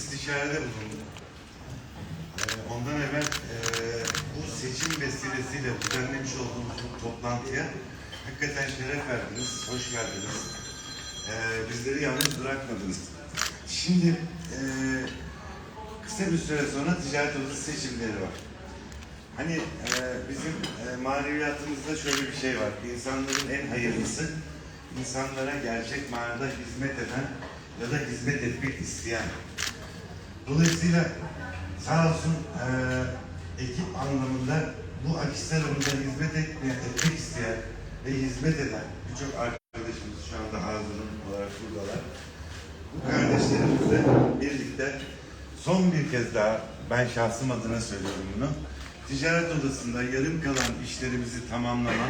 istişarede bulundum. Ee, ondan evvel e, bu seçim vesilesiyle düzenlemiş olduğumuz bu toplantıya hakikaten şeref verdiniz, hoş geldiniz. Ee, bizleri yalnız bırakmadınız. Şimdi e, kısa bir süre sonra ticaret odası seçimleri var. Hani e, bizim e, maneviyatımızda şöyle bir şey var. İnsanların en hayırlısı, insanlara gerçek manada hizmet eden ya da hizmet etmek isteyen. Dolayısıyla sağ olsun e, ekip anlamında bu Akisar'ımıza hizmet etmeye, etmek isteyen ve hizmet eden birçok arkadaşımız şu anda hazırım olarak buradalar. Bu kardeşlerimizle birlikte son bir kez daha ben şahsım adına söylüyorum bunu. Ticaret odasında yarım kalan işlerimizi tamamlama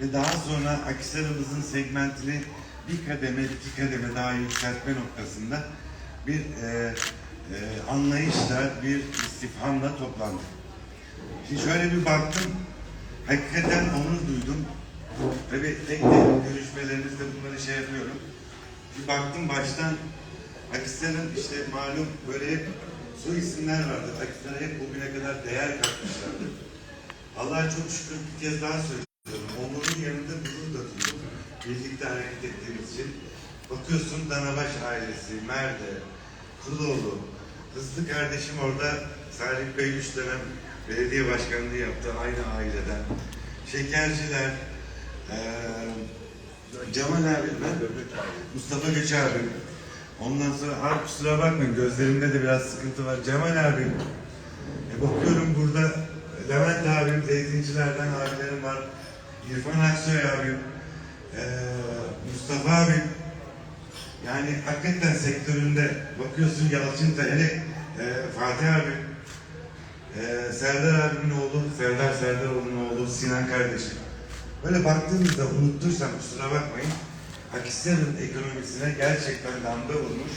ve daha sonra Akisar'ımızın segmentini bir kademe, iki kademe daha yükseltme noktasında bir e, e, anlayışla, bir istifhamla toplandık. Şimdi şöyle bir baktım, hakikaten onur duydum. Tabii tek tek görüşmelerimizde bunları şey yapıyorum. Bir baktım baştan Akisar'ın işte malum böyle hep soy isimler vardı. Akisar'a hep bugüne kadar değer katmışlardı. Allah'a çok şükür bir kez daha söylüyorum. Onur'un yanında gurur da duydum. Birlikte hareket ettiğimiz için. Bakıyorsun Danabaş ailesi, Merde, Kuloğlu, Hızlı kardeşim orada Salih Bey üç dönem belediye başkanlığı yaptı aynı aileden. Şekerciler, eee Cemal abi, ben, Mustafa Göç abi. Ondan sonra abi kusura bakmayın gözlerimde de biraz sıkıntı var. Cemal abim. E bakıyorum burada Levent abim, teyzincilerden abilerim var. İrfan Aksoy abim. eee, Mustafa abim. Yani hakikaten sektöründe bakıyorsun Yalçın hele e, Fatih abi, e, Serdar abimin oğlu, Serdar Serdaroğlu'nun oğlu Sinan kardeşim. Böyle baktığımızda unuttuysam kusura bakmayın. Akisar'ın ekonomisine gerçekten damga vurmuş,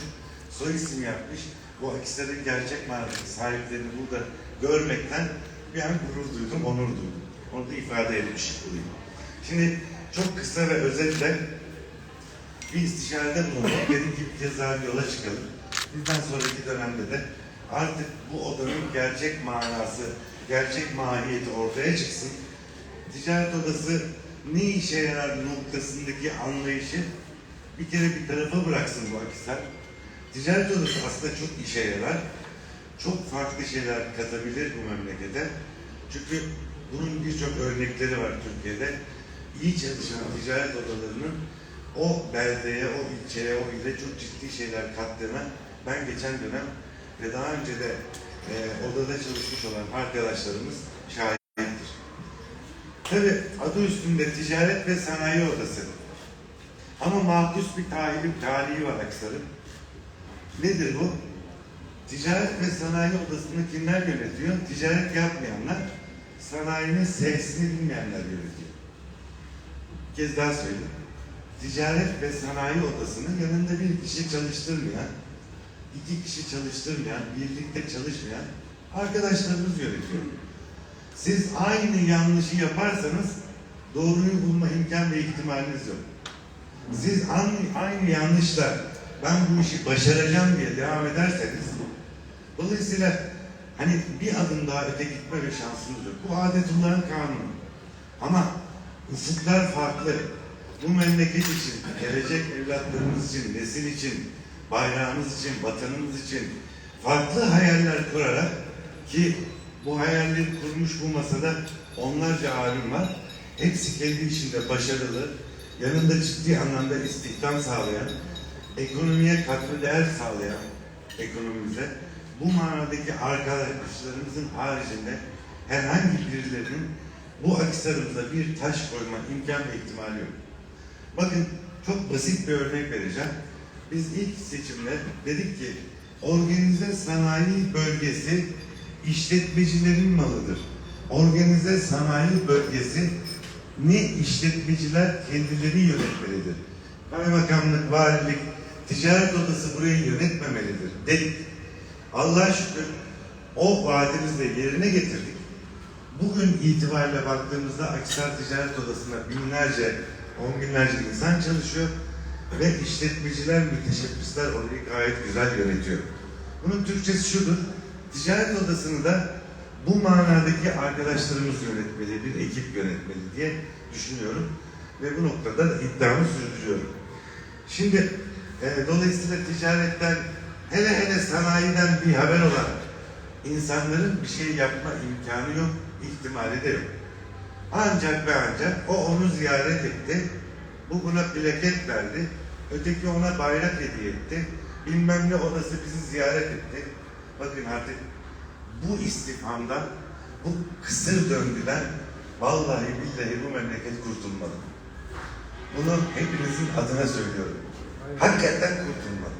soy isim yapmış. Bu Akisar'ın gerçek manadaki sahiplerini burada görmekten bir an gurur duydum, onur duydum. Onu da ifade etmiş olayım. Şimdi çok kısa ve özetle bir istişarede bulunduk. Dedim ki bir kez daha yola çıkalım. Bizden sonraki dönemde de artık bu odanın gerçek manası, gerçek mahiyeti ortaya çıksın. Ticaret odası ne işe yarar noktasındaki anlayışı bir kere bir tarafa bıraksın bu Akisar. Ticaret odası aslında çok işe yarar. Çok farklı şeyler katabilir bu memlekete. Çünkü bunun birçok örnekleri var Türkiye'de. İyi çalışan ticaret odalarının o beldeye, o ilçeye, o ile çok ciddi şeyler kattığına ben geçen dönem ve daha önce de e, odada çalışmış olan arkadaşlarımız şahittir. Tabi adı üstünde ticaret ve sanayi odası. Ama mahpus bir talibi, talihi var Aksar'ın. Nedir bu? Ticaret ve sanayi odasını kimler yönetiyor? Ticaret yapmayanlar, sanayinin sesini bilmeyenler yönetiyor. Bir kez daha söyleyeyim ticaret ve sanayi odasının yanında bir kişi çalıştırmayan, iki kişi çalıştırmayan, birlikte çalışmayan arkadaşlarımız yönetiyor. Siz aynı yanlışı yaparsanız doğruyu bulma imkan ve ihtimaliniz yok. Siz aynı, aynı yanlışla ben bu işi başaracağım diye devam ederseniz dolayısıyla hani bir adım daha öte gitme ve şansınız yok. Bu adetullahın kanunu. Ama ufuklar farklı bu memleket için, gelecek evlatlarımız için, nesil için, bayrağımız için, vatanımız için farklı hayaller kurarak ki bu hayalleri kurmuş bu masada onlarca alim var. Hepsi kendi işinde başarılı, yanında ciddi anlamda istihdam sağlayan, ekonomiye katkı değer sağlayan ekonomimize bu manadaki arkadaşlarımızın haricinde herhangi birilerinin bu akisarımıza bir taş koyma imkan ve ihtimali yok. Bakın çok basit bir örnek vereceğim. Biz ilk seçimde dedik ki organize sanayi bölgesi işletmecilerin malıdır. Organize sanayi bölgesi ne işletmeciler kendileri yönetmelidir. Kaymakamlık, valilik, ticaret odası burayı yönetmemelidir dedik. Allah'a şükür o vaadimizi de yerine getirdik. Bugün itibariyle baktığımızda Akisar Ticaret Odası'nda binlerce on binlerce insan çalışıyor ve işletmeciler, müteşebbisler orayı gayet güzel yönetiyor. Bunun Türkçesi şudur. Ticaret odasını da bu manadaki arkadaşlarımız yönetmeli, bir ekip yönetmeli diye düşünüyorum. Ve bu noktada da iddiamı sürdürüyorum. Şimdi e, dolayısıyla ticaretten hele hele sanayiden bir haber olan insanların bir şey yapma imkanı yok, ihtimali de yok. Ancak ve ancak o onu ziyaret etti. Bu buna plaket verdi. Öteki ona bayrak hediye etti. Bilmem ne odası bizi ziyaret etti. Bakın artık bu istifhamdan, bu kısır döngüden vallahi billahi bu memleket kurtulmalı. Bunu hepinizin adına söylüyorum. Hakikaten kurtulmalı.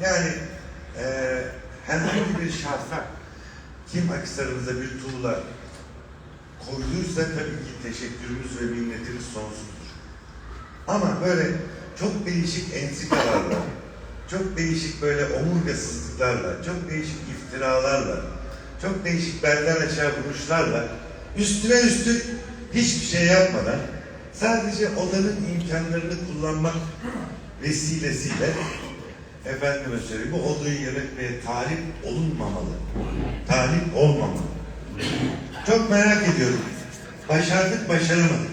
Yani eee herhangi bir şahsa kim Akhisar'ımıza bir tuğla koyduysa tabii ki teşekkürümüz ve minnetimiz sonsuzdur. Ama böyle çok değişik ensikalarla, çok değişik böyle omurgasızlıklarla, çok değişik iftiralarla, çok değişik belden aşağı vuruşlarla üstüne üstlük hiçbir şey yapmadan sadece odanın imkanlarını kullanmak vesilesiyle efendime söyleyeyim bu odayı yönetmeye talip olunmamalı. Talip olmamalı. Çok merak ediyorum. Başardık, başaramadık.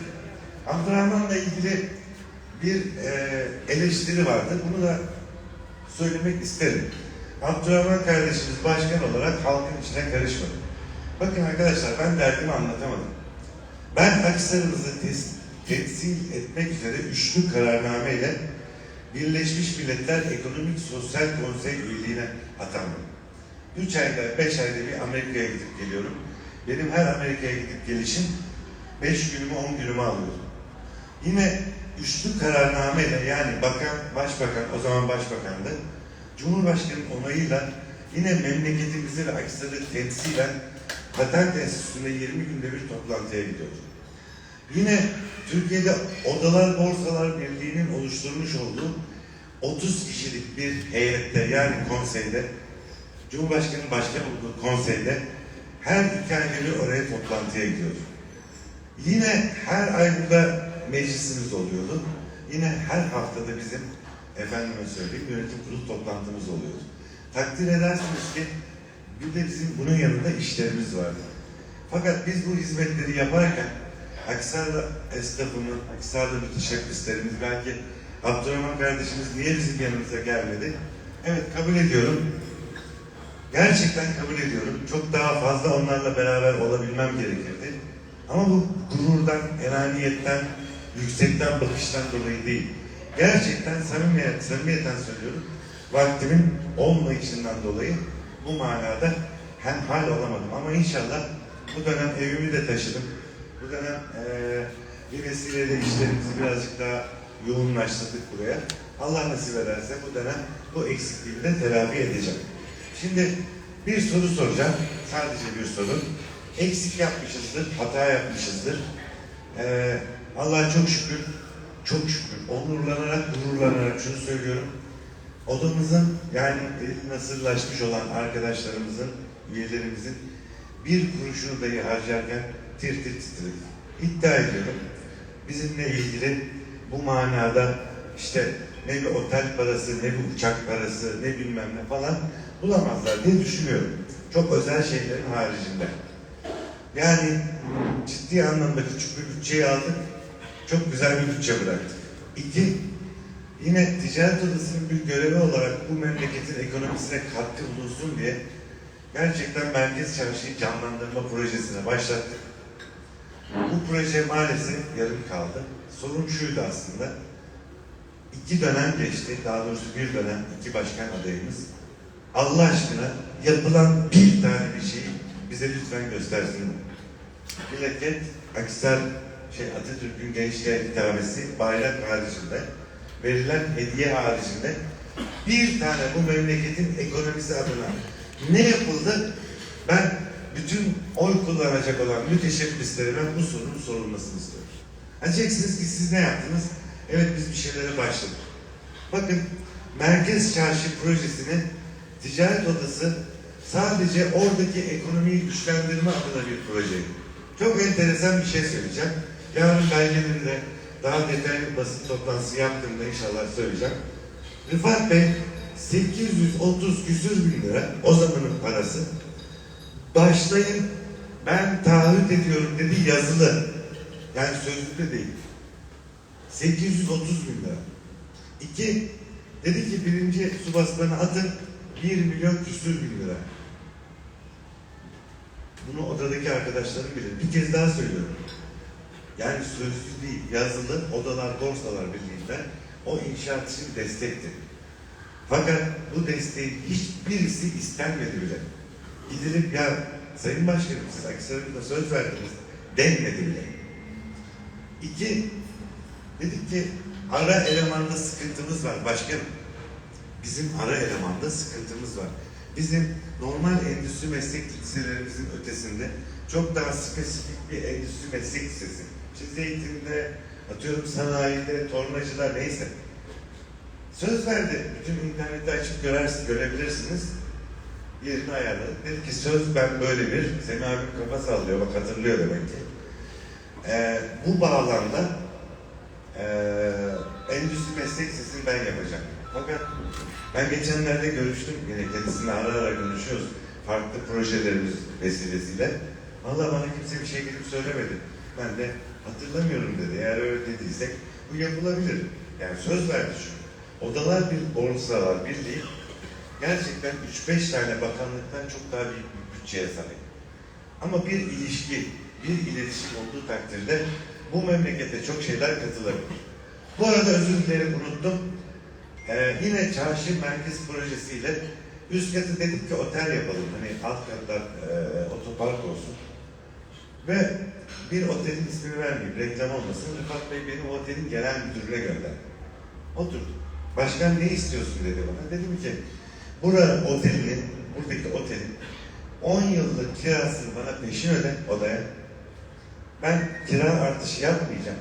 Abdurrahman'la ilgili bir e, eleştiri vardı. Bunu da söylemek isterim. Abdurrahman kardeşimiz başkan olarak halkın içine karışmadı. Bakın arkadaşlar ben derdimi anlatamadım. Ben Aksarımızı tes- temsil etmek üzere üçlü kararnameyle Birleşmiş Milletler Ekonomik Sosyal Konsey üyeliğine atandım. Üç ayda, beş ayda bir Amerika'ya gidip geliyorum. Benim her Amerika'ya gidip gelişim beş günümü, on günümü alıyor. Yine üçlü kararnameyle yani bakan, başbakan, o zaman başbakandı. Cumhurbaşkanının onayıyla yine memleketimizi ve Aksaray'ı temsilen patent enstitüsünde 20 günde bir toplantıya gidiyoruz. Yine Türkiye'de Odalar Borsalar Birliği'nin oluşturmuş olduğu 30 kişilik bir heyette yani konseyde Cumhurbaşkanı'nın başkan olduğu konseyde her iki bir oraya toplantıya gidiyoruz. Yine her ay burada meclisimiz oluyordu. Yine her haftada bizim efendime söyleyeyim yönetim kurulu toplantımız oluyordu. Takdir edersiniz ki bir de bizim bunun yanında işlerimiz vardı. Fakat biz bu hizmetleri yaparken Aksar'da esnafımın, Aksar'da müteşebbislerimiz belki Abdurrahman kardeşimiz niye bizim yanımıza gelmedi? Evet kabul ediyorum. Gerçekten kabul ediyorum. Çok daha fazla onlarla beraber olabilmem gerekirdi. Ama bu gururdan, enaniyetten, yüksekten bakıştan dolayı değil. Gerçekten samimiyet, samimiyeten söylüyorum. Vaktimin olmayışından dolayı bu manada hem hal olamadım. Ama inşallah bu dönem evimi de taşıdım. Bu dönem eee bir vesileyle işlerimizi birazcık daha yoğunlaştırdık buraya. Allah nasip ederse bu dönem bu eksikliğimi de telafi edeceğim. Şimdi bir soru soracağım. Sadece bir soru. Eksik yapmışızdır, hata yapmışızdır. Ee, Allah'a çok şükür, çok şükür, onurlanarak, gururlanarak şunu söylüyorum. Odamızın yani nasırlaşmış olan arkadaşlarımızın, üyelerimizin bir kuruşunu dahi harcarken tir tir titredik. İddia ediyorum. Bizimle ilgili bu manada işte ne bir otel parası, ne bir uçak parası, ne bilmem ne falan bulamazlar diye düşünüyorum. Çok özel şeylerin haricinde. Yani ciddi anlamda küçük bir bütçeyi aldık. Çok güzel bir bütçe bıraktık. İki, yine ticaret odasının bir görevi olarak bu memleketin ekonomisine katkı bulunsun diye gerçekten Merkez Çarşı'yı canlandırma projesine başlattık. Bu proje maalesef yarım kaldı. Sorun şuydu aslında. İki dönem geçti, daha doğrusu bir dönem iki başkan adayımız. Allah aşkına yapılan bir tane bir şeyi bize lütfen göstersin. Plaket, Aksar, şey Atatürk'ün gençliğe hitabesi, bayrak haricinde, verilen hediye haricinde bir tane bu memleketin ekonomisi adına ne yapıldı? Ben bütün oy kullanacak olan müteşebbislerime bu sorunun sorulmasını istiyorum. Diyeceksiniz ki siz ne yaptınız? Evet biz bir şeylere başladık. Bakın Merkez Çarşı projesini ticaret odası sadece oradaki ekonomiyi güçlendirme adına bir projeydi. Çok enteresan bir şey söyleyeceğim. Yarın belgelerinde daha detaylı basın toplantısı yaptığımda inşallah söyleyeceğim. Rıfat Bey 830 küsür bin lira o zamanın parası. Başlayın ben taahhüt ediyorum dedi yazılı. Yani sözlü de değil. 830 bin lira. İki, dedi ki birinci su basmanı atın 1 milyon küsür bin lira. Bunu odadaki arkadaşlarım bilir. Bir kez daha söylüyorum. Yani sözlü değil, yazılı Odalar Borsalar Birliği'nden o inşaat için destekti. Fakat bu desteğin hiçbirisi istenmedi bile. Gidilip ya Sayın Başkanım siz Akhisar'ın söz verdiniz denmedi bile. İki, dedik ki ara elemanda sıkıntımız var başkanım. Bizim ara elemanda sıkıntımız var. Bizim normal endüstri meslek liselerimizin ötesinde çok daha spesifik bir endüstri meslek lisesi. İşte zeytinde, atıyorum sanayide, tornacılar neyse. Söz verdi. Bütün internette açıp görersiniz, görebilirsiniz. Yerini ayarladık. Dedi ki söz ben böyle bir, Semih abim kafa sallıyor, bak hatırlıyor demek ki. Ee, bu bağlamda ee, endüstri meslek lisesini ben yapacağım. Fakat ben geçenlerde görüştüm, yine kendisiyle ara ara konuşuyoruz. Farklı projelerimiz vesilesiyle. Vallahi bana kimse bir şey gelip söylemedi. Ben de hatırlamıyorum dedi. Eğer öyle dediysek bu yapılabilir. Yani söz verdi şu. Odalar bir borsalar birliği gerçekten 3-5 tane bakanlıktan çok daha büyük bir bütçeye sahip. Ama bir ilişki, bir iletişim olduğu takdirde bu memlekete çok şeyler katılabilir. Bu arada özür dilerim unuttum. Ee, yine çarşı merkez projesiyle üst katı dedik ki otel yapalım. Hani alt katlar e, otopark olsun. Ve bir otelin ismini vermeyeyim, reklam olmasın. Rıfat Bey beni o otelin genel müdürüne gönderdi. Oturduk. Başkan ne istiyorsun dedi bana. Dedim ki, bura otelinin, buradaki otelin 10 yıllık kirasını bana peşin öde odaya. Ben kira artışı yapmayacağım.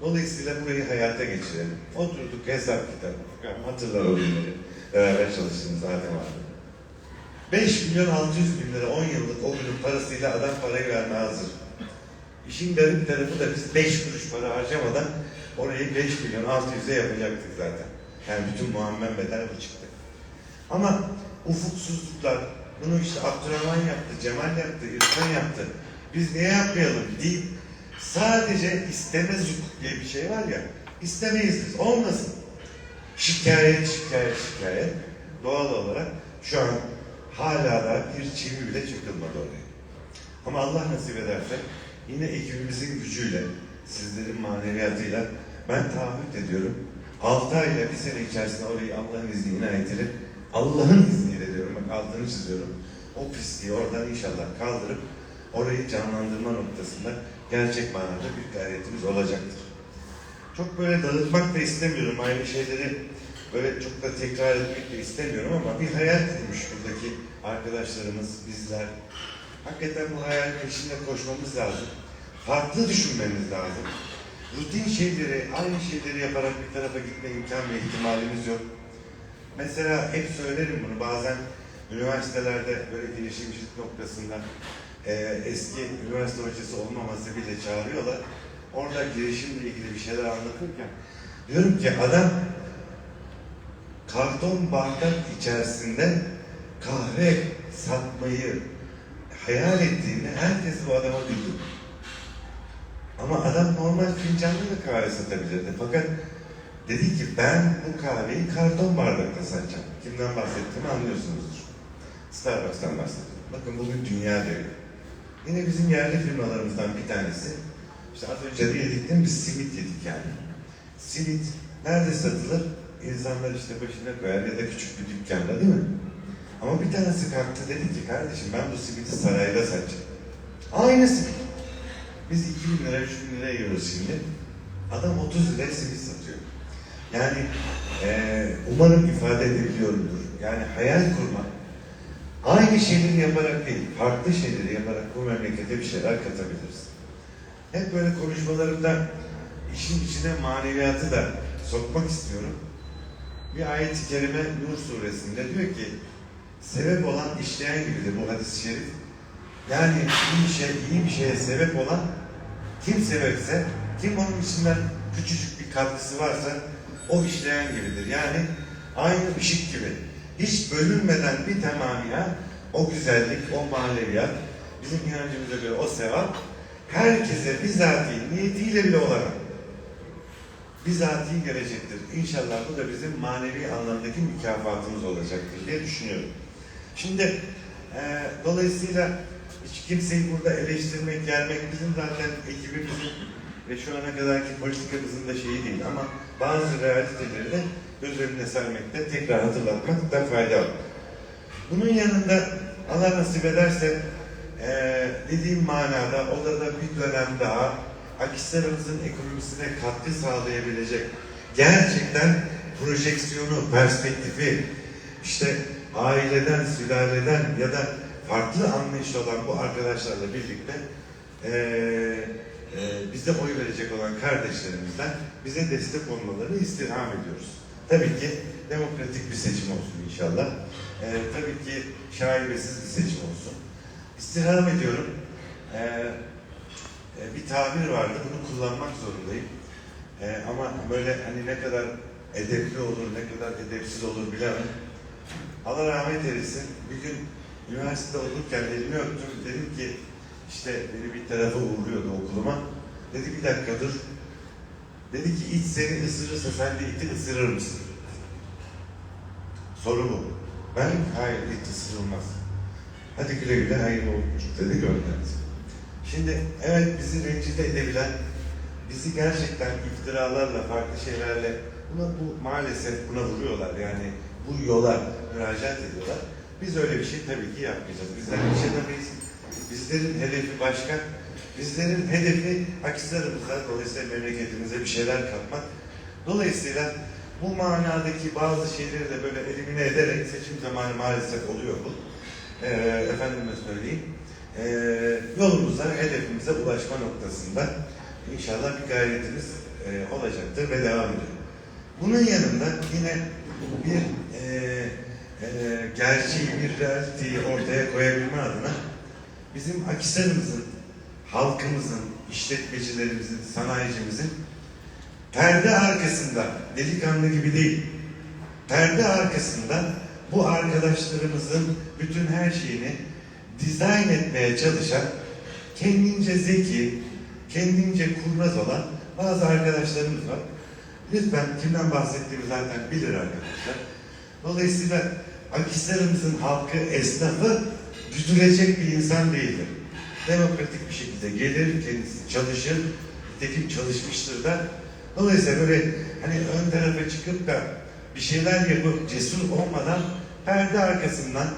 Dolayısıyla burayı hayata geçirelim. Oturduk hesap kitap. Hatırlar o günleri. Beraber çalıştığımız zaten vardı. 5 milyon 600 bin lira 10 yıllık o günün parasıyla adam parayı vermeye hazır. İşin garip tarafı da biz 5 kuruş para harcamadan orayı 5 milyon 600'e yapacaktık zaten. Yani bütün muammen bedel bu çıktı. Ama ufuksuzluklar, bunu işte Abdurrahman yaptı, Cemal yaptı, İrfan yaptı. Biz niye yapmayalım deyip sadece istemez hukuk diye bir şey var ya, istemeyiz biz, olmasın. Şikayet, şikayet, şikayet. Doğal olarak şu an hala da bir çivi bile çakılmadı oraya. Ama Allah nasip ederse yine ekibimizin gücüyle, sizlerin maneviyatıyla ben taahhüt ediyorum. 6 ay ile bir sene içerisinde orayı Allah'ın izniyle inayetiyle, Allah'ın izniyle diyorum, bak altını çiziyorum. O pisliği oradan inşallah kaldırıp orayı canlandırma noktasında gerçek manada bir gayretimiz olacaktır. Çok böyle dağıtmak da istemiyorum, aynı şeyleri böyle çok da tekrar etmek de istemiyorum ama bir hayal kurmuş buradaki arkadaşlarımız, bizler. Hakikaten bu hayal peşinde koşmamız lazım. Farklı düşünmemiz lazım. Rutin şeyleri, aynı şeyleri yaparak bir tarafa gitme imkan ve ihtimalimiz yok. Mesela hep söylerim bunu bazen üniversitelerde böyle girişimcilik noktasında e, eski üniversite hocası olmaması bile çağırıyorlar. Orada girişimle ilgili bir şeyler anlatırken diyorum ki adam karton bardak içerisinde kahve satmayı hayal ettiğinde herkes bu adama güldü. Ama adam normal fincanlı da kahve satabilirdi. Fakat dedi ki ben bu kahveyi karton bardakta satacağım. Kimden bahsettiğimi anlıyorsunuzdur. Starbucks'tan bahsediyorum. Bakın bugün dünya devi. Yine bizim yerli firmalarımızdan bir tanesi. İşte az önce de yedik değil mi? Biz simit yedik yani. Simit nerede satılır? İnsanlar işte başına koyar ya da küçük bir dükkanda değil mi? Ama bir tanesi kalktı dedi ki kardeşim ben bu simiti sarayda satacağım. Aynı simit. Biz 2 bin lira, 3 bin liraya yiyoruz şimdi. Adam 30 liraya simit satıyor. Yani eee, umarım ifade edebiliyorumdur. Yani hayal kurmak, aynı şeyleri yaparak değil, farklı şeyleri yaparak bu memlekete bir şeyler katabiliriz. Hep böyle konuşmalarımda işin içine maneviyatı da sokmak istiyorum. Bir ayet-i kerime Nur suresinde diyor ki sebep olan işleyen gibidir bu hadis-i şerif. Yani iyi şey, iyi bir şeye sebep olan kim sebepse, kim onun içinden küçücük bir katkısı varsa o işleyen gibidir. Yani Aynı ışık gibi. Hiç bölünmeden bir tamamıyla o güzellik, o maneviyat, bizim inancımıza göre o sevap herkese bizatihi niyetiyle bile olana bizatihi gelecektir. İnşallah bu da bizim manevi anlamdaki mükafatımız olacaktır diye düşünüyorum. Şimdi e, dolayısıyla hiç kimseyi burada eleştirmek, gelmek bizim zaten ekibimizin ve şu ana kadarki politikamızın da şeyi değil ama bazı realiteleri de göz önüne sermekte tekrar hatırlatmakta fayda var. Bunun yanında Allah nasip ederse eee dediğim manada odada bir dönem daha Akisar'ımızın ekonomisine katkı sağlayabilecek gerçekten projeksiyonu, perspektifi işte aileden, sülaleden ya da farklı anlayışlı olan bu arkadaşlarla birlikte eee, eee, bize oy verecek olan kardeşlerimizden bize destek olmalarını istirham ediyoruz. Tabii ki demokratik bir seçim olsun inşallah. Eee, tabii ki şaibesiz bir seçim olsun. İstirham ediyorum. E, bir tabir vardı, bunu kullanmak zorundayım. Eee, ama böyle hani ne kadar edepli olur, ne kadar edepsiz olur bilemem. Allah rahmet eylesin. Bir gün üniversitede olurken elini öptüm. Dedim ki işte beni bir tarafa uğurluyordu okuluma. Dedi bir dakika dur. Dedi ki it seni ısırırsa sen de iti ısırır mısın? Soru bu. Ben hayır it ısırılmaz. Hadi güle güle hayırlı olsun dedi gönderdi. Şimdi evet bizi rencide edebilen, bizi gerçekten iftiralarla, farklı şeylerle buna bu maalesef buna vuruyorlar. Yani bu yola müracaat ediyorlar. Biz öyle bir şey tabii ki yapmayacağız. Bizler yaşayamayız. Bizlerin hedefi başka. Bizlerin hedefi Akisar'ımıza, dolayısıyla memleketimize bir şeyler katmak. Dolayısıyla bu manadaki bazı şeyleri de böyle elimine ederek seçim zamanı maalesef oluyor bu. Ee, efendime söyleyeyim. Ee, yolumuza, hedefimize ulaşma noktasında inşallah bir gayretimiz e, olacaktır ve devam ediyor. Bunun yanında yine bir e, e, gerçeği, bir realiteyi ortaya koyabilme adına bizim Akisar'ımızın, halkımızın, işletmecilerimizin, sanayicimizin perde arkasında, delikanlı gibi değil, perde arkasında bu arkadaşlarımızın bütün her şeyini dizayn etmeye çalışan, kendince zeki, kendince kurnaz olan bazı arkadaşlarımız var. Lütfen kimden bahsettiğimi zaten bilir arkadaşlar. Dolayısıyla Akisar'ımızın halkı, esnafı güdülecek bir insan değildir. Demokratik bir şekilde gelir, kendisi çalışır, nitekim çalışmıştır da. Dolayısıyla böyle hani ön tarafa çıkıp da bir şeyler yapıp cesur olmadan perde arkasından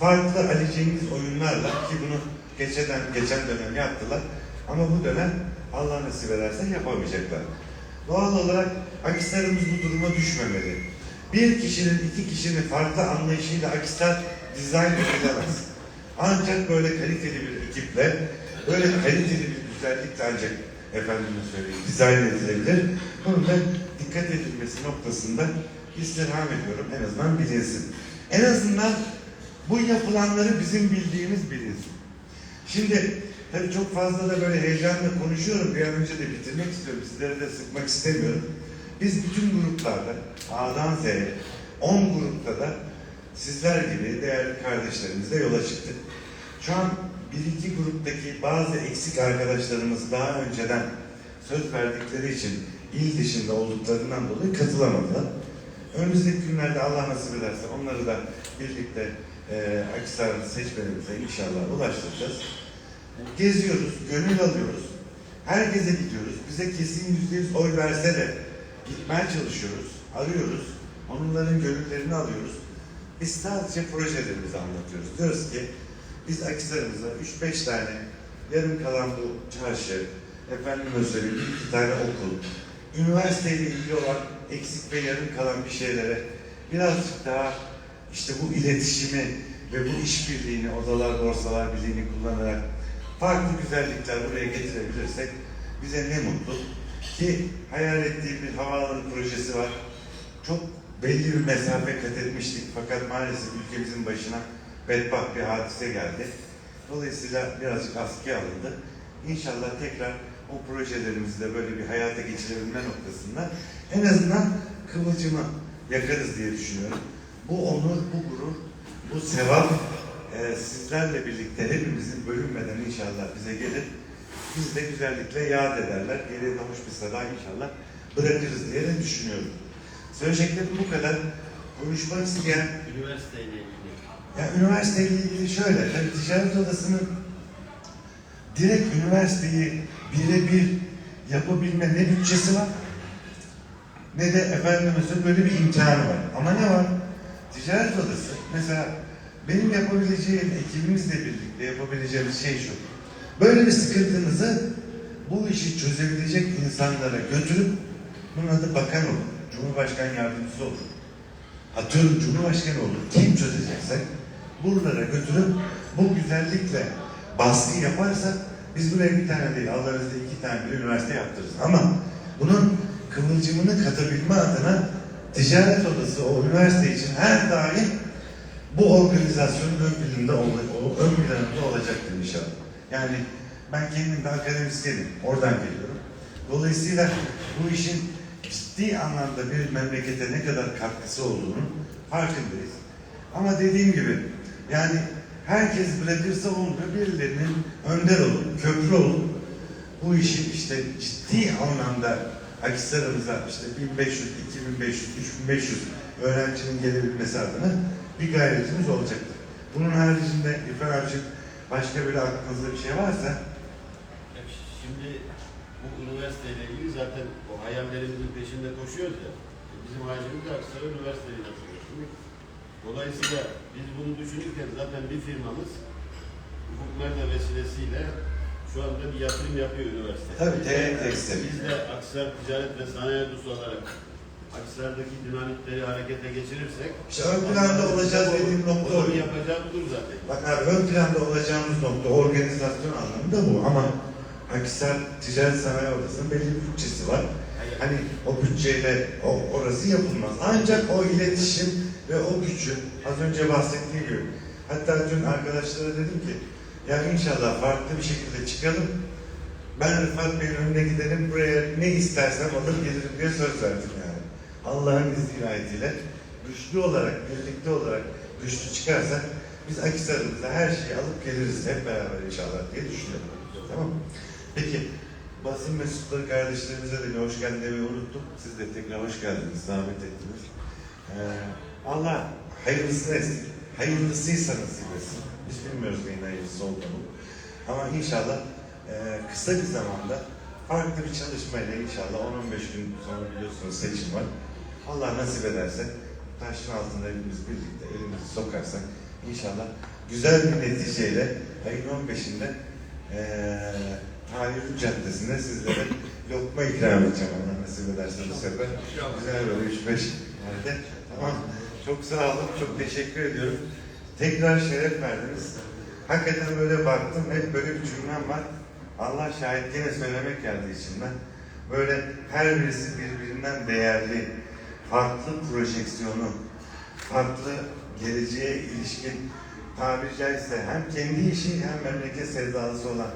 farklı Ali Cengiz oyunlarla ki bunu geçen, geçen dönem yaptılar. Ama bu dönem Allah nasip ederse yapamayacaklar. Doğal olarak Akisar'ımız bu duruma düşmemeli. Bir kişinin, iki kişinin farklı anlayışıyla Akisar dizayn edilemez. Ancak böyle kaliteli bir ekiple, böyle kaliteli bir güzellikle ancak efendime söyleyeyim dizayn edilebilir. Bunun da dikkat edilmesi noktasında istirham ediyorum. En azından bilinsin. En azından bu yapılanları bizim bildiğimiz bilinsin. Şimdi tabii çok fazla da böyle heyecanla konuşuyorum. Bir an önce de bitirmek istiyorum. Sizleri de sıkmak istemiyorum. Biz bütün gruplarda A'dan Z'ye 10 grupta da sizler gibi değerli kardeşlerimizle yola çıktık. Şu an bir iki gruptaki bazı eksik arkadaşlarımız daha önceden söz verdikleri için il dışında olduklarından dolayı katılamadılar. Önümüzdeki günlerde Allah nasip ederse onları da birlikte e, Akisar seçmenimize inşallah ulaştıracağız. Geziyoruz, gönül alıyoruz. Herkese gidiyoruz. Bize kesin yüzde yüz oy verse de gitmeye çalışıyoruz, arıyoruz. Onların gönüllerini alıyoruz. Biz sadece projelerimizi anlatıyoruz. Diyoruz ki biz Akisar'ımıza 3-5 tane yarım kalan bu çarşı, efendime söyleyeyim iki tane okul, üniversiteyle ilgili olan eksik ve yarım kalan bir şeylere birazcık daha işte bu iletişimi ve bu işbirliğini, odalar, borsalar birliğini kullanarak farklı güzellikler buraya getirebilirsek bize ne mutlu. Ki hayal ettiğim bir havaalanı projesi var. Çok belli bir mesafe kat etmiştik fakat maalesef ülkemizin başına bedbaht bir hadise geldi. Dolayısıyla birazcık askıya alındı. İnşallah tekrar o projelerimizi de böyle bir hayata geçirebilme noktasında en azından kıvılcımı yakarız diye düşünüyorum. Bu onur, bu gurur, bu sevap e, sizlerle birlikte hepimizin bölünmeden inşallah bize gelir. Biz de güzellikle yad ederler. Geriye de hoş bir sabah inşallah bırakırız diye de düşünüyorum. Söyleyeceklerim bu kadar. Konuşmak isteyen Üniversiteyle ilgili. ya üniversiteyle ilgili şöyle, tabii ticaret odasının direkt üniversiteyi birebir yapabilme ne bütçesi var ne de efendim mesela böyle bir imkanı var. Ama ne var? Ticaret odası mesela benim yapabileceğim, ekibimizle birlikte yapabileceğimiz şey şu. Böyle bir sıkıntınızı bu işi çözebilecek insanlara götürüp bunun adı bakan olur, cumhurbaşkan yardımcısı olur atıyorum Cumhurbaşkanı olur. Kim çözecekse buralara götürüp bu güzellikle baskı yaparsa biz buraya bir tane değil, Allah izniyle iki tane bir üniversite yaptırırız. Ama bunun kıvılcımını katabilme adına ticaret odası o üniversite için her daim bu organizasyonun ön planında, ol- o ön planında olacaktır inşallah. Yani ben kendim de akademisyenim, oradan geliyorum. Dolayısıyla bu işin ciddi anlamda bir memlekete ne kadar katkısı olduğunu farkındayız. Ama dediğim gibi yani herkes bırakırsa olmuyor. Birilerinin önder olun, köprü olun. Bu işi işte ciddi anlamda Akhisar'ımıza işte 1500, 2500, 3500 öğrencinin gelebilmesi adına bir gayretimiz olacaktır. Bunun haricinde İbrahim abicim başka böyle aklınızda bir şey varsa Şimdi bu üniversiteyle ilgili zaten o hayallerimizin peşinde koşuyoruz ya. E, Bizim hayalimiz de Aksaray Üniversitesi'yle çalışmak. Dolayısıyla biz bunu düşünürken zaten bir firmamız Ufuk Merda vesilesiyle şu anda bir yatırım yapıyor üniversite. Tabii, TEDx'te. Biz de Aksaray Ticaret ve Sanayi Odası olarak Aksaray'daki dinamikleri harekete geçirirsek işte ön planda olacağız dediğim nokta o. yapacağı budur zaten. Bak abi ön planda olacağımız nokta organizasyon anlamında bu ama Akhisar Ticaret Sanayi Odası'nın belli bir bütçesi var. Hani o bütçeyle o, orası yapılmaz. Ancak o iletişim ve o gücü az önce bahsettiğim gibi. Hatta dün arkadaşlara dedim ki ya inşallah farklı bir şekilde çıkalım. Ben Rıfat Bey'in önüne gidelim buraya ne istersem alır gelirim diye söz verdim yani. Allah'ın izni inayetiyle güçlü olarak, birlikte olarak güçlü çıkarsak biz Akhisar'ımıza her şeyi alıp geliriz hep beraber inşallah diye düşünüyorum. Tamam? Peki basın mensupları kardeşlerimize de hoş geldin demeyi unuttum. Siz de tekrar hoş geldiniz, zahmet ettiniz. Ee, Allah hayırlısını etsin. Hayırlısıysa nasip etsin. Biz bilmiyoruz neyin hayırlısı olduğunu. Ama inşallah e, kısa bir zamanda farklı bir çalışmayla inşallah 10-15 gün sonra biliyorsunuz seçim var. Allah nasip ederse taşın altında hepimiz birlikte elimizi sokarsak inşallah güzel bir neticeyle ayın 15'inde eee Hayır Caddesi'nde sizlere lokma ikram edeceğim Allah nasip ederse bu sefer. Güzel böyle 3-5 yerde. Tamam. Çok sağ olun, çok teşekkür ediyorum. Tekrar şeref verdiniz. Hakikaten böyle baktım, hep böyle bir cümlem var. Allah şahit yine söylemek geldi içimden. Böyle her birisi birbirinden değerli, farklı projeksiyonu, farklı geleceğe ilişkin tabiri caizse hem kendi işi hem memleket sevdalısı olan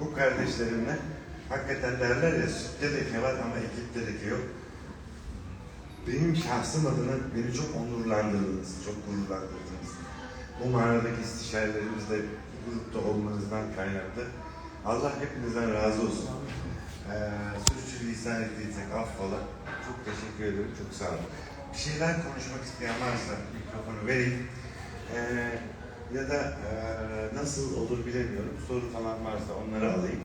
bu kardeşlerimle hakikaten derler ya sütte leke var ama ekipte leke yok. Benim şahsım adına beni çok onurlandırdınız, çok gururlandırdınız. Bu manadaki istişarelerimizde grupta olmanızdan kaynaklı. Allah hepinizden razı olsun. Ee, sürçülisan ettiysek affola. Çok teşekkür ederim, çok sağ olun. Bir şeyler konuşmak isteyen varsa mikrofonu vereyim. Ee, ya da e, nasıl olur bilemiyorum. Soru falan varsa onları alayım.